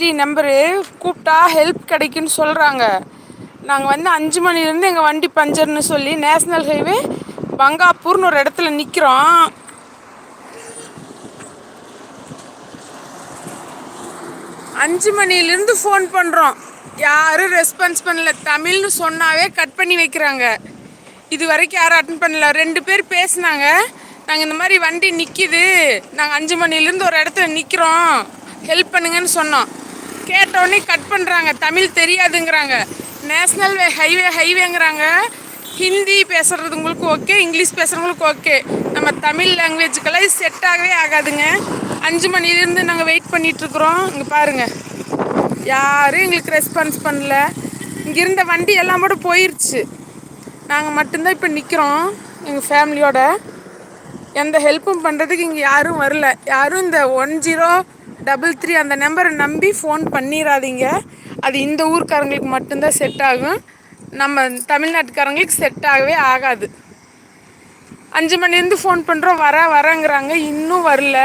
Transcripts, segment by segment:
Three number கூப்பிட்டா help கிடைக்குன்னு சொல்கிறாங்க நாங்கள் வந்து அஞ்சு மணிலேருந்து எங்கள் வண்டி பஞ்சர்னு சொல்லி நேஷ்னல் ஹைவே பங்காப்பூர்னு ஒரு இடத்துல நிற்கிறோம் அஞ்சு மணிலேருந்து ஃபோன் பண்ணுறோம் யாரும் ரெஸ்பான்ஸ் பண்ணல. தமிழ்னு சொன்னாவே கட் பண்ணி வைக்கிறாங்க. இது வரைக்கும் யாரும் அட்டன் பண்ணல. ரெண்டு பேர் பேசினாங்க. நாங்கள் இந்த மாதிரி வண்டி நிற்கிது நாங்கள் அஞ்சு மணிலேருந்து ஒரு இடத்துல நிற்கிறோம் ஹெல்ப் பண்ணுங்கன்னு சொன்னோம். கேட்டோடனே கட் பண்ணுறாங்க தமிழ் தெரியாதுங்கிறாங்க. நேஷ்னல் வே ஹைவே ஹைவேங்கிறாங்க ஹிந்தி பேசுகிறது உங்களுக்கு ஓகே இங்கிலீஷ் பேசுகிறவங்களுக்கு ஓகே நம்ம தமிழ் லாங்குவேஜுக்கெல்லாம் இது செட் ஆகவே ஆகாதுங்க. அஞ்சு மணிலேருந்து நாங்கள் வெயிட் பண்ணிகிட்ருக்குறோம் இங்கே பாருங்கள் யாரும் எங்களுக்கு ரெஸ்பான்ஸ் பண்ணல. இங்கே இருந்த வண்டி எல்லாம் கூட போயிடுச்சு நாங்கள் மட்டும்தான் இப்போ நிற்கிறோம் எங்கள் ஃபேமிலியோட எந்த ஹெல்ப்பும் பண்ணுறதுக்கு இங்கே யாரும் வரல. யாரும் இந்த ஒன் ஜீரோ டபுள் த்ரீ அந்த நம்பரை நம்பி ஃபோன் பண்ணிடாதீங்க அது இந்த ஊர்க்காரங்களுக்கு மட்டும்தான் செட் ஆகும். நம்ம தமிழ்நாட்டுக்காரங்களுக்கு செட் ஆகவே ஆகாது. அஞ்சு மணிலேருந்து ஃபோன் பண்ணுறோம் வர வரங்கிறாங்க இன்னும் வரல.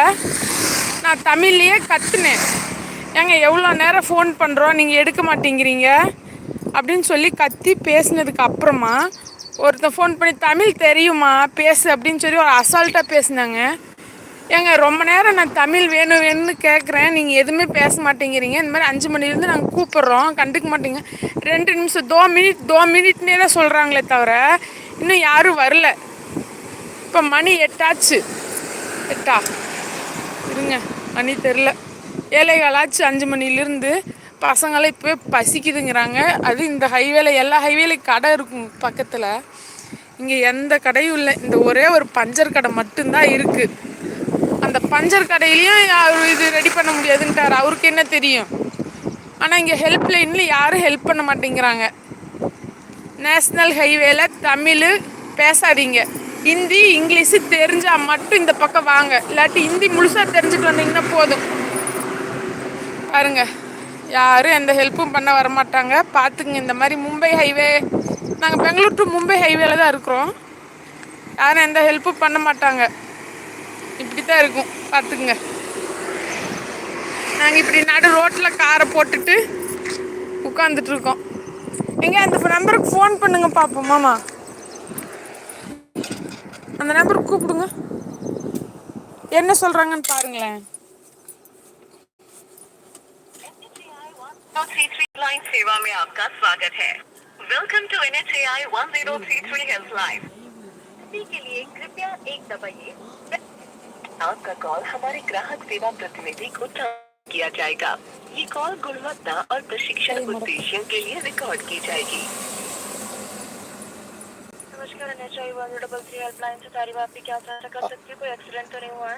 நான் தமிழ்லேயே கத்துனேன். ஏங்க எவ்வளோ நேரம் ஃபோன் பண்ணுறோம் நீங்கள் எடுக்க மாட்டேங்கிறீங்க? அப்படின்னு சொல்லி கத்தி பேசினதுக்கு அப்புறமா ஒருத்தன் ஃபோன் பண்ணி தமிழ் தெரியுமா? பேசு அப்படின்னு சொல்லி ஒரு அசால்ட்டாக பேசினாங்க. ஏங்க ரொம்ப நேரம் நான் தமிழ் வேணும் வேணும்னு கேட்குறேன் நீங்கள் எதுவுமே பேச மாட்டேங்கிறீங்க. இந்த மாதிரி அஞ்சு மணிலேருந்து நாங்கள் கூப்பிட்றோம். கண்டுக்க மாட்டேங்க. ரெண்டு நிமிஷம் தோ மினிட் தோ மினிட்னே தான் சொல்கிறாங்களே தவிர இன்னும் யாரும் வரல. இப்போ மணி எட்டாச்சு. எட்டா? இருங்க மணி தெரில ஏழைகாலாச்சு அஞ்சு மணிலேருந்து பசங்களாம் இப்போவே பசிக்குதுங்கிறாங்க. அது இந்த ஹைவேல எல்லா ஹைவேலையும் கடை இருக்கும் பக்கத்தில். இங்கே எந்த கடையும் இல்லை. இந்த ஒரே ஒரு பஞ்சர் கடை மட்டும்தான் இருக்குது பஞ்சர் கடையிலையும் அவர் இது ரெடி பண்ண முடியாதுன்ட்டார். அவருக்கு என்ன தெரியும்? ஆனால் இங்கே ஹெல்ப் லைனில் யாரும் ஹெல்ப் பண்ண மாட்டேங்கிறாங்க. நேஷ்னல் ஹைவேல தமிழ் பேசாதீங்க. ஹிந்தி இங்கிலீஷு தெரிஞ்சால் மட்டும் இந்த பக்கம் வாங்க. இல்லாட்டி ஹிந்தி முழுசாக தெரிஞ்சுட்டு வந்தீங்கன்னா போதும். பாருங்க. யாரும் எந்த ஹெல்ப்பும் பண்ண வரமாட்டாங்க. பார்த்துங்க இந்த மாதிரி மும்பை ஹைவே நாங்கள் பெங்களூர் டு மும்பை ஹைவேல தான் இருக்கிறோம். யாரும் எந்த ஹெல்ப்பும் பண்ண மாட்டாங்க. இப்படி தான் இருக்கும் பார்த்துக்குங்க நாங்கள் இப்படி நடு ரோட்டில் காரை போட்டுட்டு உட்காந்துட்டு இருக்கோம் எங்க அந்த நம்பருக்கு ஃபோன் பண்ணுங்க பார்ப்போம் மாமா அந்த நம்பருக்கு கூப்பிடுங்க என்ன சொல்றாங்கன்னு பாருங்களேன் लाइन सेवा में आपका स्वागत है welcome to N H A I one zero three three helpline के लिए कृपया एक दबाइए आपका कॉल हमारे ग्राहक सेवा प्रतिनिधि को किया जाएगा। ये कॉल गुणवत्ता और प्रशिक्षण उद्देश्यों के लिए रिकॉर्ड की जाएगी। नमस्कार N H I one double three helpline से तारीफ़ आपकी क्या सहायता कर सकती है? कोई एक्सीडेंट तो नहीं हुआ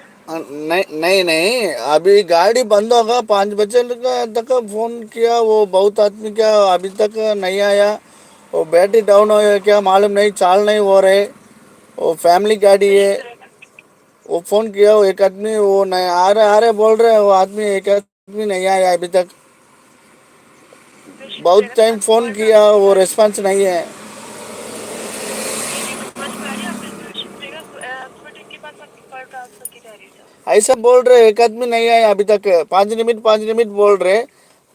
नहीं नहीं नहीं। अभी गाड़ी बंद होगा पाँच बजे तक- तक फ़ोन किया वो बहुत आदमी क्या अभी तक नहीं आया। वो बैटरी डाउन हो गया क्या मालूम नहीं चाल नहीं हो रहे। वो फैमिली गाड़ी है। वो फोन किया वो एक आदमी वो नहीं आ रहे आ रहे बोल रहे वो आदमी एक आदमी नहीं आया अभी तक बहुत टाइम फोन किया वो रिस्पांस नहीं है ऐसा बोल रहे एक आदमी नहीं आया अभी तक पाँच मिनट पाँच मिनट बोल रहे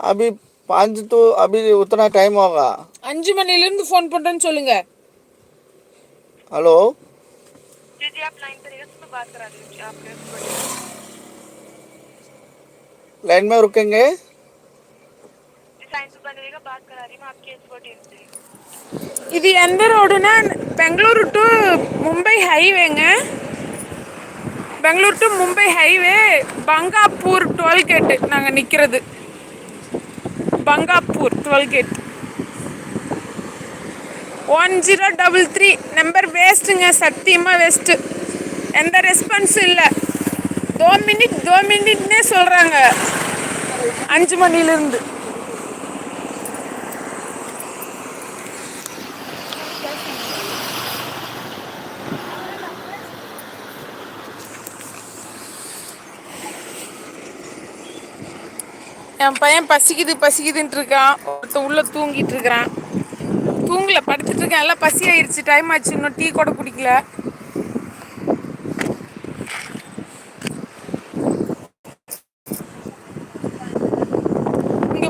अभी पाँच तो अभी उतना टाइम होगा அஞ்சு மணிலேருந்து ஃபோன் பண்ணுறேன்னு சொல்லுங்க हेलो जी जी आप लाइन पर रहिए तो मैं बात करा दीजिए आपके लाइन में रुकेंगे लाइन पर बने रहेगा बात करा रही हूँ मैं आपके एक्सपर्ट टीम से இது எந்த ரோடுனா Bengaluru to Mumbai ஹைவேங்க Bengaluru to Mumbai highway Bankapur toll gate நாங்கள் நிற்கிறது Bankapur toll gate one zero double three number வேஸ்ட்டுங்க சத்தியமாக வேஸ்ட்டு எந்த ரெஸ்பான்ஸும் இல்லை. தோ மினிட் தோ மினிட்னே சொல்கிறாங்க அஞ்சு மணிலேருந்து என் பையன் பசிக்குது பசிக்குதுன்ட்டு இருக்கான். ஒருத்தன் உள்ள தூங்கிட்டு இருக்கிறான். தூங்கல படுத்துட்டு இருக்கேன். எல்லாம் பசி ஆயிடுச்சு டைம் ஆச்சு. இன்னும் டீ கூட குடிக்கல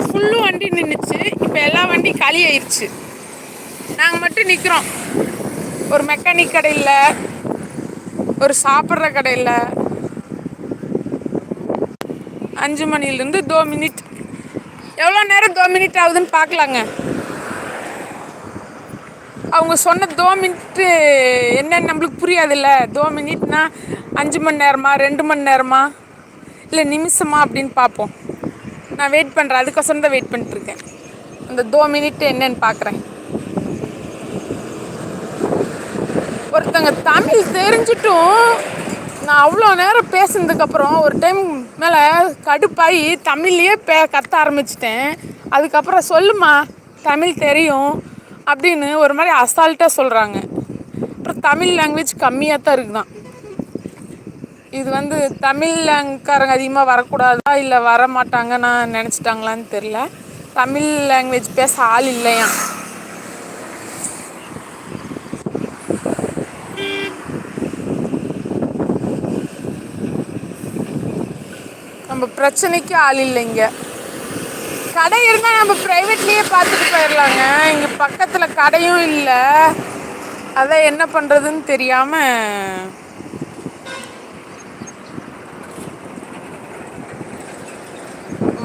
ஃபுல்லும் வண்டி நின்றுச்சு இப்போ காலி ஆயிடுச்சு நாங்கள் மட்டும் நிற்கிறோம் ஒரு மெக்கானிக் கடையில் ஒரு சாப்பிட்ற கடையில் அஞ்சு மணிலேருந்து தோ மினிட். எவ்வளோ நேரம் தோ மினிட் ஆகுதுன்னு பார்க்கலாங்க. அவங்க சொன்ன தோ மினிட்டு என்னன்னு நம்மளுக்கு புரியாதுல்ல. தோ மினிட்னா அஞ்சு மணி நேரமா ரெண்டு மணி நேரமா? இல்லை நிமிஷமா அப்படின்னு பார்ப்போம். நான் வெயிட் பண்ணுறேன் அதுக்கொசரம் தான் வெயிட் பண்ணிட்டுருக்கேன் அந்த தோ மினிட் என்னன்னு பார்க்குறேன் ஒருத்தங்க தமிழ் தெரிஞ்சிட்டும் நான் அவ்வளோ நேரம் பேசினதுக்கப்புறம் ஒரு டைம் மேலே கடுப்பாகி தமிழ்லேயே பே கத்த ஆரம்பிச்சிட்டேன். அதுக்கப்புறம் சொல்லுமா தமிழ் தெரியும் அப்படின்னு ஒரு மாதிரி அசால்ட்டாக சொல்கிறாங்க அப்புறம் தமிழ் லாங்குவேஜ் கம்மியாக தான் இருக்குதான். இது வந்து தமிழ் தமிழ்காரங்க அதிகமாக வரக்கூடாதா இல்லை வர நான் நினச்சிட்டாங்களான்னு தெரில தமிழ் லாங்குவேஜ் பேச ஆள் இல்லையா? நம்ம பிரச்சனைக்கு ஆள் இல்லைங்க கடை இருந்தால் நம்ம ப்ரைவேட்லேயே பார்த்துட்டு போயிடலாங்க இங்கே பக்கத்தில் கடையும் இல்லை. அதான் என்ன பண்ணுறதுன்னு தெரியாமல்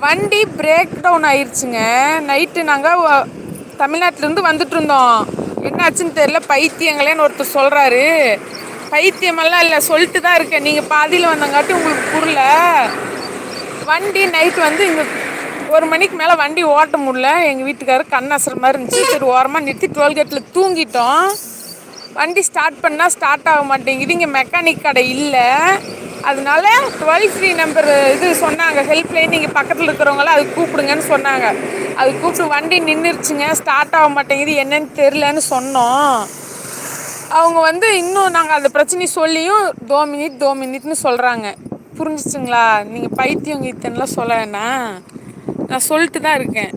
வண்டி பிரேக் டவுன் ஆயிடுச்சுங்க நைட்டு நாங்கள் தமிழ்நாட்டிலேருந்து வந்துட்டு இருந்தோம் என்னாச்சுன்னு தெரியல பைத்தியங்களேன்னு ஒருத்தர் சொல்கிறாரு பைத்தியமெல்லாம் இல்லை சொல்லிட்டு தான் இருக்கேன். நீங்கள் பாதியில் வந்தங்காட்டி உங்களுக்கு புரியல. வண்டி நைட் வந்து இங்கே ஒரு மணிக்கு மேலே வண்டி ஓட்ட முடியல. எங்கள் வீட்டுக்காரர் கண் மாதிரி இருந்துச்சு. சரி ஓரமாக நிறுத்தி டோல்கேட்டில் தூங்கிட்டோம். வண்டி ஸ்டார்ட் பண்ணால் ஸ்டார்ட் ஆக மாட்டேங்குது. இங்கே மெக்கானிக் கடை இல்லை. அதனால டுவெல் ஃப்ரீ நம்பர் இது சொன்னாங்க. ஹெல்ப்லைன் நீங்கள் பக்கத்தில் இருக்கிறவங்கள அது கூப்பிடுங்கன்னு சொன்னாங்க. அது கூப்பிட்டு வண்டி நின்றுருச்சுங்க ஸ்டார்ட் ஆக மாட்டேங்குது. என்னன்னு தெரிலன்னு சொன்னோம். அவங்க வந்து இன்னும் நாங்கள் அந்த பிரச்சனையை சொல்லியும் தோ மினிட் தோ மினிட்னு சொல்கிறாங்க புரிஞ்சிச்சுங்களா? நீங்கள் பைத்தியம் கீத்தன்லாம் சொல்ல வேணாம். நான் சொல்லிட்டு தான் இருக்கேன்.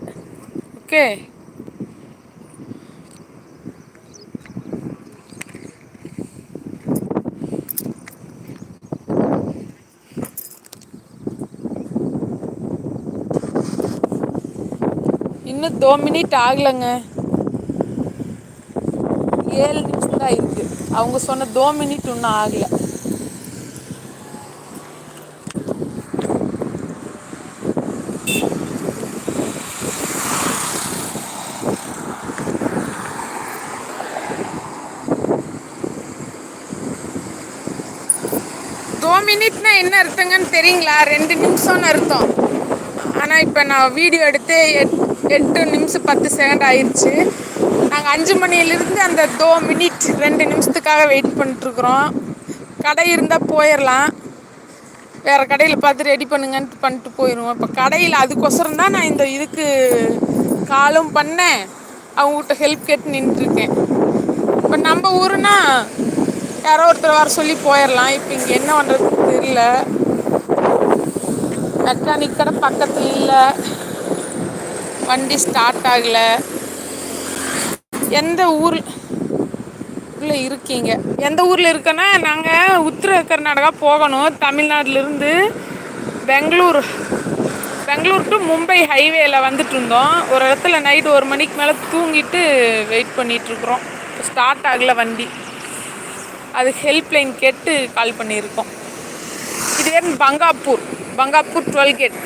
ஓகே இன்னும் தோ மினிட் ஆகலைங்க. ஏழு நிமிஷம் தான் இருக்கு. அவங்க சொன்ன தோ மினிட் இன்னும் ஆகலை. தோ மினிட்னா என்ன அர்த்தங்கன்னு தெரியுங்களா? ரெண்டு நிமிஷம்னு அர்த்தம். ஆனால் இப்போ நான் வீடியோ எடுத்து எட் எட்டு நிமிஷம் பத்து செகண்ட் ஆயிடுச்சு நாங்கள் அஞ்சு மணியிலிருந்து அந்த தோ மினிட் ரெண்டு நிமிஷத்துக்காக வெயிட் பண்ணிட்டுருக்குறோம். கடை இருந்தால் போயிடலாம் வேறு கடையில் பார்த்து ரெடி பண்ணுங்கன்ட்டு பண்ணிட்டு போயிடுவோம் இப்போ கடையில் அதுக்கொசரம் தான் நான் இந்த இதுக்கு காலும் பண்ணேன். அவங்ககிட்ட ஹெல்ப் கேட்டு நின்றுருக்கேன். இப்போ நம்ம ஊருனா யாரோ ஒருத்தர் வர சொல்லி போயிடலாம் இப்போ இங்கே என்ன பண்ணுறதுன்னு தெரியல. மெக்கானிக் கடை பக்கத்தில் இல்லை. வண்டி ஸ்டார்ட் ஆகலை. எந்த ஊர் உள்ள இருக்கீங்க? எந்த ஊரில் இருக்கேன்னா நாங்கள் உத்தர கர்நாடகா போகணும். தமிழ்நாட்டிலிருந்து பெங்களூர் பெங்களூர் டு மும்பை ஹைவேல வந்துட்டு இருந்தோம். ஒரு இடத்துல நைட் ஒரு மணிக்கு மேலே தூங்கிட்டு வெயிட் பண்ணிகிட்ருக்குறோம் ஸ்டார்ட் ஆகலை வண்டி. அது ஹெல்ப்லைன் கேட்டு கால் பண்ணியிருக்கோம். இது பங்காப்பூர். பங்காப்பூர் டுவெல் கேட்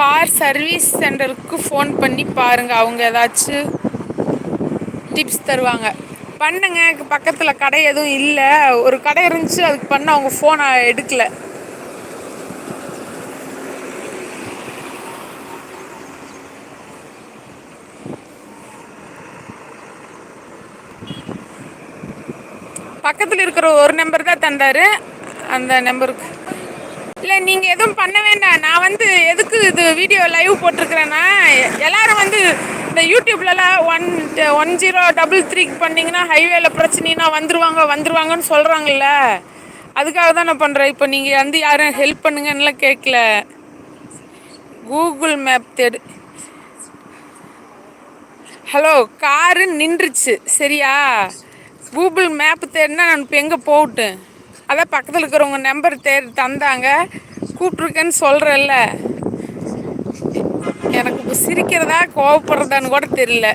கார் சர்வீஸ் சென்டருக்கு ஃபோன் பண்ணி பாருங்கள் அவங்க ஏதாச்சும் டிப்ஸ் தருவாங்க. பண்ணுங்க. பக்கத்தில் கடை எதுவும் இல்லை. ஒரு கடை இருந்துச்சு அதுக்கு பண்ண அவங்க ஃபோனை எடுக்கல. பக்கத்தில் இருக்கிற ஒரு நம்பர் தான் தந்தார். அந்த நம்பருக்கு நீங்கள் எதுவும் பண்ண வேண்டாம். நான் வந்து எதுக்கு இது வீடியோ லைவ் போட்டிருக்கிறேன்னா எல்லாரும் வந்து இந்த யூடியூப்லலாம் ஒன் ஒன் ஜீரோ டபுள் த்ரீக்கு பண்ணிங்கன்னா ஹைவேல பிரச்சனைனா வந்துருவாங்க வந்துருவாங்கன்னு சொல்கிறாங்கல்ல அதுக்காக தான் நான் பண்ணுறேன் இப்போ நீங்கள் வந்து யாரும் ஹெல்ப் பண்ணுங்கன்னுலாம் கேட்கல. கூகுள் மேப் தேடு. ஹலோ காரு நின்றுச்சு. சரியா? கூகுள் மேப் தேடினா நான் இப்போ எங்கே போகட்டும்? அதான் பக்கத்தில் இருக்கிறவங்க நம்பர் தேடி தந்தாங்க. கூப்பிட்ருக்கேன்னு சொல்கிறேன்ல எனக்கு இப்போ சிரிக்கிறதா கோவப்படுறதான்னு கூட தெரியல.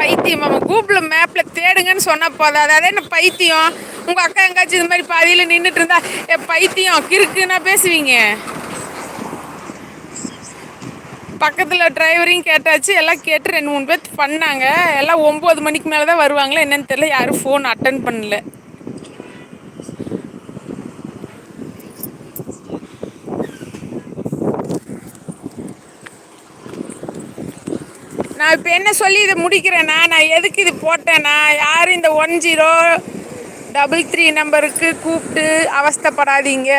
பைத்தியம் மாமா கூகுள் மேப்பில் தேடுங்கன்னு சொன்னால் போதும் அதாவது என்ன பைத்தியம்? உங்கள் அக்கா எங்காச்சும் இது மாதிரி பாதியில் நின்றுட்டு இருந்தா ஏ பைத்தியம் கிறுக்குன்னா பேசுவீங்க? பக்கத்தில் டிரைவரையும் கேட்டாச்சு. எல்லாம் கேட்டு ரெண்டு மூணு பேர் பண்ணாங்க. எல்லாம் ஒம்பது மணிக்கு மேலே தான் வருவாங்களா என்னென்னு தெரியல. யாரும் ஃபோன் அட்டன் பண்ணல. நான் இப்போ என்ன சொல்லி இதை முடிக்கிறேன்னா நான் எதுக்கு இது போட்டேன்னா யார் இந்த ஒன் ஜீரோ டபுள் த்ரீ நம்பருக்கு கூப்பிட்டு அவஸ்தைப்படாதீங்க.